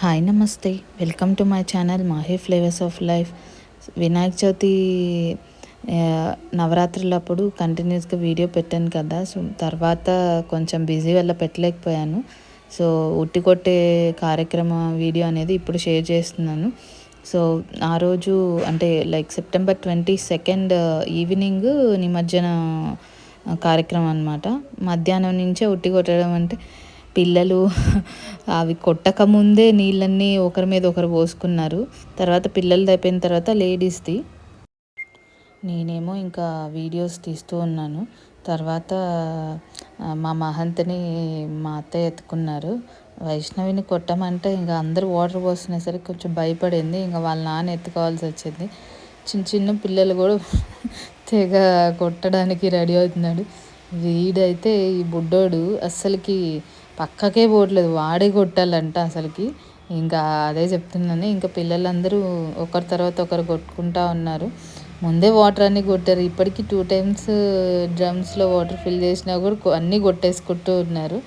Hi namaste. Welcome to my channel Mahi flavours of life. Vinayaka Chavithi నవరాత్రులప్పుడు కంటిన్యూస్గా video పెట్టాను కదా. So తర్వాత కొంచెం బిజీ వల్ల పెట్టలేకపోయాను. సో ఉట్టి కొట్టే కార్యక్రమం వీడియో అనేది ఇప్పుడు షేర్ చేస్తున్నాను. సో ఆ రోజు అంటే like September twenty second evening నిమజ్జన కార్యక్రమం అనమాట మధ్యాహ్నం నుంచే ఉట్టి కొట్టడం అంటే పిల్లలు అవి కొట్టక ముందే నీళ్ళన్నీ ఒకరి మీద ఒకరు పోసుకున్నారు. తర్వాత పిల్లలది అయిపోయిన తర్వాత లేడీస్ది. నేనేమో ఇంకా వీడియోస్ తీస్తూ ఉన్నాను. తర్వాత మా మహంతని మా అత్తయ్య ఎత్తుకున్నారు. వైష్ణవిని కొట్టమంటే ఇంకా అందరూ వాటర్ పోస్తునేసరికి కొంచెం భయపడింది. ఇంకా వాళ్ళ నాన్న ఎత్తుకోవాల్సి వచ్చింది. చిన్న చిన్న పిల్లలు కూడా తెగ కొట్టడానికి రెడీ అవుతున్నాడు. వీడైతే ఈ బుడ్డోడు అస్సలకి పక్కకే పోవట్లేదు వాడే కొట్టాలంట అసలుకి. ఇంకా అదే చెప్తున్నాను ఇంకా పిల్లలందరూ ఒకరి తర్వాత ఒకరు కొట్టుకుంటా ఉన్నారు. ముందే వాటర్ అన్నీ కొట్టారు ఇప్పటికీ టూ టైమ్స్ డ్రమ్స్లో వాటర్ ఫిల్ చేసినా కూడా అన్నీ కొట్టేసుకుంటూ ఉన్నారు.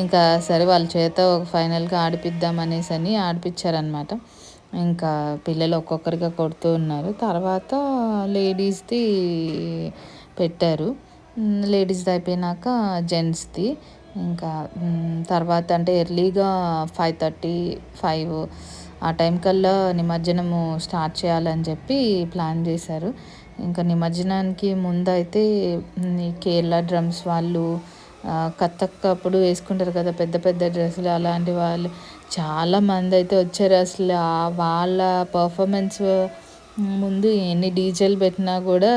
ఇంకా సరే వాళ్ళ చేత ఒక ఫైనల్గా ఆడిపిద్దాం అనేసి అని ఆడిపించారనమాట ఇంకా పిల్లలు ఒక్కొక్కరిగా కొడుతూ ఉన్నారు. తర్వాత లేడీస్ది పెట్టారు. లేడీస్ది అయిపోయినాక జెంట్స్ది. ఇంకా తర్వాత అంటే ఎర్లీగా ఫైవ్ థర్టీ ఫైవ్ ఆ టైం కల్లా నిమజ్జనము స్టార్ట్ చేయాలని చెప్పి ప్లాన్ చేశారు. ఇంకా నిమజ్జనానికి ముందైతే కేరళ డ్రమ్స్ వాళ్ళు కథక్ అప్పుడు వేసుకుంటారు కదా పెద్ద పెద్ద డ్రెస్సులు అలాంటి వాళ్ళు. చాలామంది అయితే వచ్చారు అసలు. వాళ్ళ పర్ఫార్మెన్స్ ముందు ఎన్ని డీజేలు పెట్టినా కూడా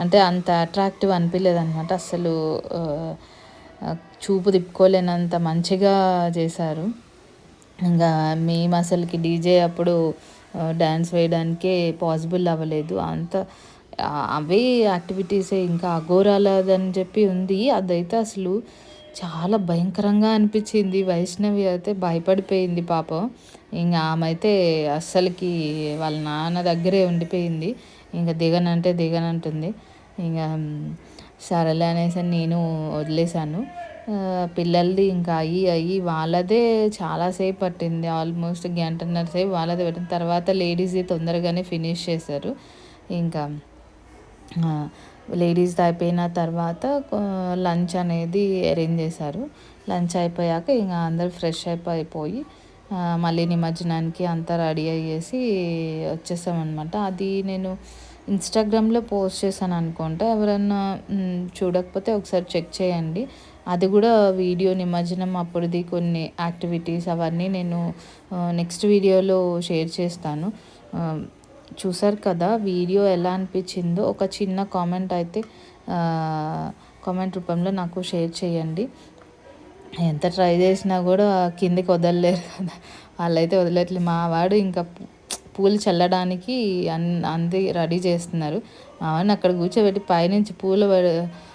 అంటే అంత అట్రాక్టివ్ అనిపించలేదు అనమాట అసలు చూపు తిప్పుకోలేనంత మంచిగా చేశారు. ఇంకా మేము అసలుకి డీజే అప్పుడు డ్యాన్స్ వేయడానికే పాసిబుల్ అవ్వలేదు. అంత అవే యాక్టివిటీసే ఇంకా అఘోరాలదని చెప్పి ఉంది. అదైతే అసలు చాలా భయంకరంగా అనిపించింది. వైష్ణవి అయితే భయపడిపోయింది పాపం. ఇంకా ఆమె అయితే అస్సలకి వాళ్ళ నాన్న దగ్గరే ఉండిపోయింది. ఇంకా దిగనంటే దిగనంటుంది. ఇంకా సరేలే అనేసి నేను వదిలేశాను. పిల్లలది ఇంకా అయ్యి అయ్యి వాళ్ళదే చాలాసేపు పట్టింది. ఆల్మోస్ట్ గంటన్నర సేపు వాళ్ళదే పెట్టిన తర్వాత లేడీస్ది తొందరగానే ఫినిష్ చేశారు. ఇంకా లేడీస్ అయిపోయిన తర్వాత లంచ్ అనేది అరేంజ్ చేశారు. లంచ్ అయిపోయాక ఇంకా అందరు ఫ్రెష్ అయిపోయి మళ్ళీ నిమజ్జనానికి అంతా రెడీ అయ్యేసి వచ్చేసామన్నమాట. అది నేను ఇన్స్టాగ్రామ్లో పోస్ట్ చేశాను అనుకుంటా. ఎవరన్నా చూడకపోతే ఒకసారి చెక్ చేయండి. అది కూడా వీడియో నిమజ్జనం అప్పుడుది కొన్ని యాక్టివిటీస్ అవన్నీ నేను నెక్స్ట్ వీడియోలో షేర్ చేస్తాను. చూసారు కదా వీడియో ఎలా అనిపించిందో. ఒక చిన్న కామెంట్ అయితే కామెంట్ రూపంలో నాకు షేర్ చేయండి. ఎంత ట్రై చేసినా కూడా కిందికి వదలలేరు కదా. వాళ్ళైతే వదలట్లేదు మా వాడు ఇంకా పూలు చల్లడానికి అన్ అంది రెడీ చేస్తున్నారు. మా అక్కడ కూర్చోబెట్టి పైనుంచి పూలు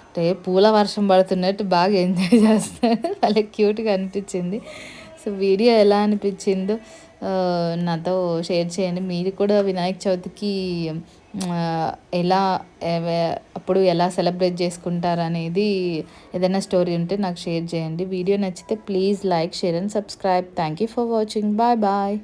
అంటే పూల వర్షం పడుతున్నట్టు బాగా ఎంజాయ్ చేస్తున్నారు. వాళ్ళకి క్యూట్గా అనిపించింది. సో వీడియో ఎలా అనిపించిందో నాతో షేర్ చేయండి. మీరు కూడా వినాయక చవితికి ఎలా అప్పుడు ఎలా సెలబ్రేట్ చేసుకుంటారు అనేది ఏదైనా స్టోరీ ఉంటే నాకు షేర్ చేయండి. వీడియో నచ్చితే please like share and subscribe. Thank you for watching. Bye bye.